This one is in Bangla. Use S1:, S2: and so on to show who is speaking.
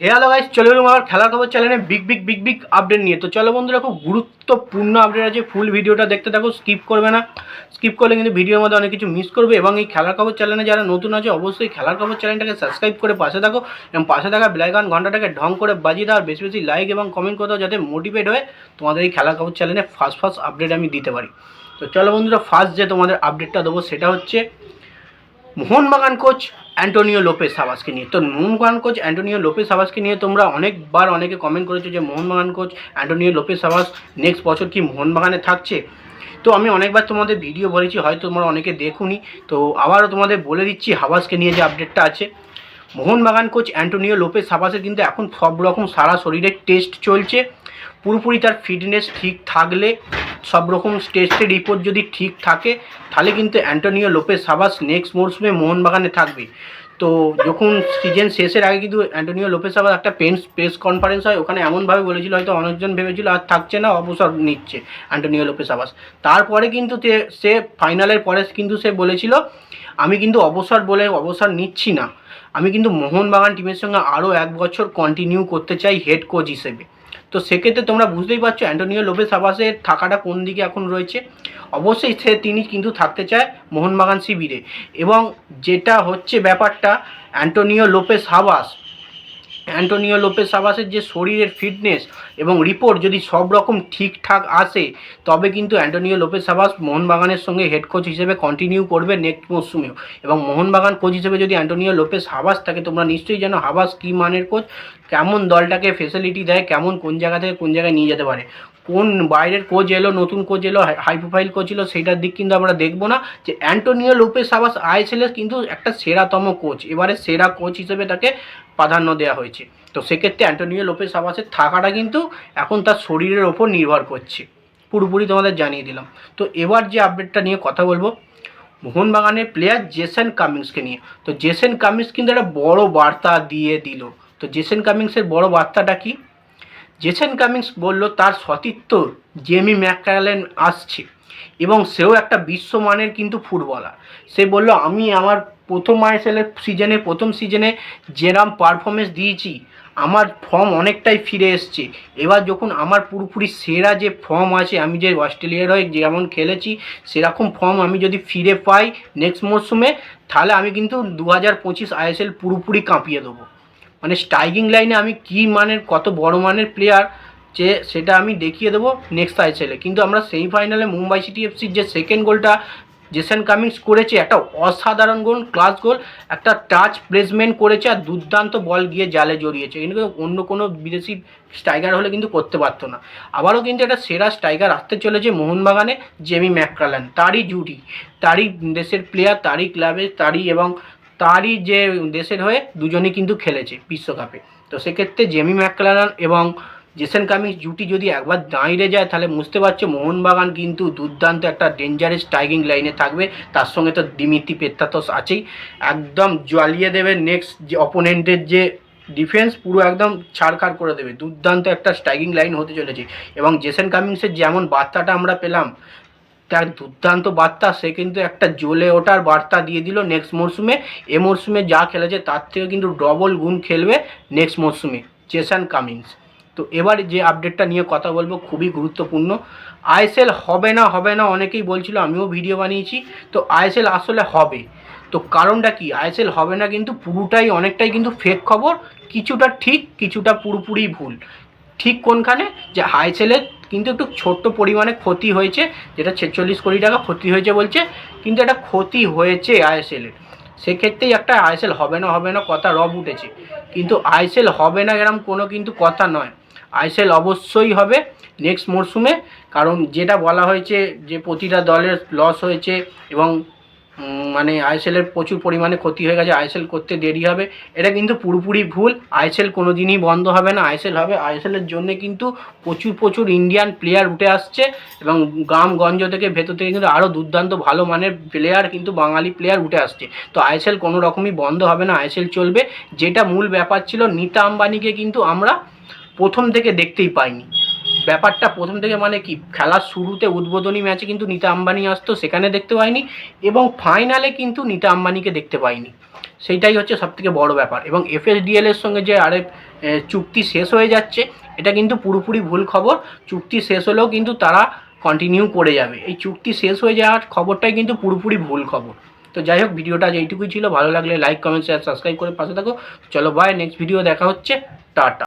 S1: হ্যালো গাইস চলে এলাম আমার খেলার খবর চ্যানেলে big big big big update নিয়ে। তো চলো বন্ধুরা, খুব গুরুত্বপূর্ণ আপডেট আছে। ফুল ভিডিওটা দেখতে থাকো স্কিপ করবে না। স্কিপ করলে কিন্তু ভিডিওর মধ্যে অনেক কিছু মিস করবে এবং এই খেলার খবর চ্যানেলে যারা নতুন আছে, অবশ্যই খেলার খবর চ্যানেলটাকে সাবস্ক্রাইব করে পাশে থাকো এবং পাশে থাকা বেলাইকান ঘন্টাটাকে ঢং করে বাজিয়ে দাও, আর বেশি বেশি লাইক এবং কমেন্ট করে দাও যাতে মোটিভেট হয়ে তোমাদের এই খেলার খবর চ্যানেলে ফার্স্ট ফার্স্ট আপডেট আমি দিতে পারি। তো চলো বন্ধুরা ফার্স্ট যে তোমাদের আপডেটটা দেবো, সেটা হচ্ছে মোহনবাগান কোচ অ্যান্টোনিও লোপেস সাবাসকে নিয়ে। তো মোহনবাগান কোচ অ্যান্টোনিও লোপেস সাবাসকে নিয়ে তোমরা অনেকবার অনেকে কমেন্ট করেছ যে Mohun Bagan coach Antonio Lopez Habas next বছর কি মোহনবাগানে থাকছে? তো আমি অনেকবার তোমাদের ভিডিও বলেছি হয়তো তোমরা অনেকে দেখুনি। তো আবারও তোমাদের বলে দিচ্ছি, হাবাসকে নিয়ে যে আপডেটটা আছে। মোহনবাগান কোচ অ্যান্টোনিও লোপেস সাবাসের কিন্তু এখন সব রকম সারা শরীরের টেস্ট চলছে। পুরোপুরি তার ফিটনেস ঠিক থাকলে সব রকম টেস্টের রিপোর্ট যদি ঠিক থাকে, তাহলে কিন্তু অ্যান্টোনিও লোপেস সাবাস নেক্সট মরশুমে মোহনবাগানে থাকবে। তো যখন সিজন শেষের আগে কিন্তু অ্যান্টোনিও লোপেস সাবাস একটা পেন্স প্রেস কনফারেন্স হয়, ওখানে এমনভাবে বলেছিল, হয়তো অনেকজন ভেবেছিল, আর থাকছে না, অবসর নিচ্ছে অ্যান্টোনিও লোপেস সাবাস তারপরে কিন্তু সে ফাইনালের পরে কিন্তু সে বলেছিল, আমি কিন্তু অবসর বলে অবসর নিচ্ছি না। আমি কিন্তু মোহনবাগান টিমের সঙ্গে আরও এক বছর কন্টিনিউ করতে চাই হেড কোচ হিসেবে। তো সেক্ষেত্রে তোমরা বুঝতেই পারছ অ্যান্টোনিও লোপেস আবাসের থাকাটা কোন দিকে এখন রয়েছে। অবশ্যই সে তিনি কিন্তু থাকতে চায় মোহনবাগান শিবিরে। এবং যেটা হচ্ছে ব্যাপারটা, Antonio Lopez Habas Antonio Lopez সাবাসের যে শরীরের ফিটনেস এবং রিপোর্ট যদি সব রকম ঠিকঠাক আসে, তবে কিন্তু অ্যান্টোনিও লোপেস সাবাস মোহনবাগানের সঙ্গে হেড কোচ হিসেবে কন্টিনিউ করবে নেক্সট মরশুমেও। এবং মোহনবাগান কোচ হিসেবে যদি অ্যান্টোনিও লোপেস হাবাস থাকে, তোমরা নিশ্চয়ই জানো হাবাস কী মানের কোচ কেমন দলটাকে ফেসিলিটি দেয়, কেমন কোন জায়গা থেকে কোন জায়গায় নিয়ে যেতে পারে। কোন বাইরের কোচ এলো, নতুন কোচ এলো হাই প্রোফাইল কোচ এলো সেইটার দিক কিন্তু আমরা দেখব না। যে অ্যান্টোনিও লোপেস সাবাস আইএসএলের কিন্তু একটা সেরাতম কোচ এবারে সেরা কোচ হিসেবে তাকে প্রাধান্য দেওয়া হয়েছে। তো সেক্ষেত্রে অ্যান্টোনিও লোপেস সাবাসের থাকাটা কিন্তু এখন তার শরীরের ওপর নির্ভর করছে। পুরোপুরি তোমাদের জানিয়ে দিলাম। তো এবার যে আপডেটটা নিয়ে কথা বলব, মোহনবাগানের প্লেয়ার জেসন কামিংসকে নিয়ে। তো জেসন কামিংস কিন্তু একটা বড় বার্তা দিয়ে দিল। তো জেসন কামিংসের বড় বার্তাটা কি? জেসন কামিংস বলল, তার সতীর্থ জেমি ম্যাকালেন আসছে এবং সেও একটা বিশ্বমানের কিন্তু ফুটবলার। সে বলল, আমি আমার প্রথম আইএসএলের সিজনে, প্রথম সিজনে যেরাম পারফরমেন্স দিয়েছি, আমার ফর্ম অনেকটাই ফিরে এসছে। এবার যখন আমার পুরোপুরি সেরা যে ফর্ম আছে, আমি যে অস্ট্রেলিয়ার হয়ে যেমন খেলেছি, সেরকম ফর্ম আমি যদি ফিরে পাই নেক্সট মরশুমে তাহলে আমি কিন্তু দু হাজার পঁচিশ আইএসএল পুরোপুরি কাঁপিয়ে দেবো। মানে স্ট্রাইকিং লাইনে আমি কী মানের, কত বড় মানের প্লেয়ার যে সেটা আমি দেখিয়ে দেবো নেক্সট আইএসএলে কিন্তু আমরা সেমিফাইনালে মুম্বাই সিটি এফসির যে সেকেন্ড গোলটা জেসন কামিংস করেছে, একটা অসাধারণ গোল ক্লাস গোল একটা টাচ প্লেসমেন্ট করেছে আর দুর্দান্ত বল গিয়ে জালে জড়িয়েছে। কিন্তু অন্য কোনো বিদেশি স্ট্রাইকার হলে কিন্তু করতে পারতো না। আবারও কিন্তু একটা সেরা স্ট্রাইকার আসতে চলেছে মোহনবাগানে জেমি ম্যাককালান তারই জুটি তারই দেশের প্লেয়ার তারই ক্লাবে তারই এবং তারই যে দেশের হয়ে দুজনেই কিন্তু খেলেছে বিশ্বকাপে। তো সেক্ষেত্রে জেমি ম্যাকলারান এবং জেসন কামিংস জুটি যদি একবার দাঁড়িয়ে যায়, তাহলে বুঝতে পারছ মোহনবাগান কিন্তু দুর্দান্ত একটা ডেঞ্জারাস স্ট্রাইকিং লাইনে থাকবে। তার সঙ্গে তো দিমিতি পেত্তাতস আছেই। একদম জ্বালিয়ে দেবে নেক্সট যে অপোনেন্টের যে ডিফেন্স পুরো একদম ছাড়খাড় করে দেবে। দুর্দান্ত একটা স্ট্রাইকিং লাইন হতে চলেছে। এবং জেসন কামিংসের যেমন বার্তাটা আমরা পেলাম তার দুর্দান্ত বার্তা। সে কিন্তু একটা জ্বলে ওঠার বার্তা দিয়ে দিল নেক্সট মরশুমে এ মরশুমে যা খেলেছে, তার থেকে কিন্তু ডবল গুণ খেলবে নেক্সট মরশুমে জেসন কামিংস তো এবার যে আপডেটটা নিয়ে কথা বলব, খুবই গুরুত্বপূর্ণ। আইএসএল হবে না হবে না অনেকেই বলছিল, আমিও ভিডিও বানিয়েছি। তো আইএসএল আসলে হবে। তো কারণটা কি? আইএসএল হবে না কিন্তু পুরোটাই, অনেকটাই কিন্তু ফেক খবর। কিছুটা ঠিক, কিছুটা পুরোপুরি ভুল। ঠিক কোনখানে? যে আইএসএলের কিন্তু একটু ছোট্ট পরিমাণে ক্ষতি হয়েছে, যেটা ছেচল্লিশ কোটি টাকা ক্ষতি হয়েছে বলছে, কিন্তু একটা ক্ষতি হয়েছে আইএসএলের সেক্ষেত্রেই একটা আইএসএল হবে না হবে না কথা রব উঠেছে। কিন্তু আইএসএল হবে না এরম কোনো কিন্তু কথা নয়। আইএসএল অবশ্যই হবে নেক্সট মরশুমে কারণ যেটা বলা হয়েছে যে প্রতিটা দলের লস হয়েছে এবং মানে আইএসএলের প্রচুর পরিমাণে ক্ষতি হয়ে গেছে, আইএসএল করতে দেরি হবে। এটা কিন্তু পুরোপুরি ভুল, আইএসএল কোনো দিনই বন্ধ হবে না। আইএসএল হবে আইএসএলের জন্য কিন্তু প্রচুর প্রচুর ইন্ডিয়ান প্লেয়ার উঠে আসছে এবং গ্রামগঞ্জ থেকে, ভেতর থেকে কিন্তু আরও দুর্দান্ত ভালো মানের প্লেয়ার কিন্তু বাঙালি প্লেয়ার উঠে আসছে। তো আইএসএল কোনো রকমই বন্ধ হবে না, আইএসএল চলবে। যেটা মূল ব্যাপার ছিল, নিতা আম্বানিকে কিন্তু আমরা প্রথম থেকে দেখতেই পাইনি। ব্যাপারটা প্রথম থেকে মানে কি, খেলার শুরুতে উদ্বোধনী ম্যাচে কিন্তু নিতা আম্বানি আসতো, সেখানে দেখতে পাইনি এবং ফাইনালে কিন্তু নিতা আম্বানিকে দেখতে পাইনি। সেইটাই হচ্ছে সবথেকে বড় ব্যাপার এবং এফএসডিএল এর সঙ্গে যে আরে চুক্তি শেষ হয়ে যাচ্ছে, এটা কিন্তু পুরোপুরি ভুল খবর। চুক্তি শেষ হলেও কিন্তু তারা কন্টিনিউ করে যাবে। এই চুক্তি শেষ হয়ে যাওয়ার খবরটাই কিন্তু পুরোপুরি ভুল খবর। তো যাই হোক, ভিডিওটা যেইটুকুই ছিল। ভালো লাগলে লাইক কমেন্ট শেয়ার সাবস্ক্রাইব করে পাশে থাকো। চলো বাই নেক্সট ভিডিও দেখা হচ্ছে। টাটা।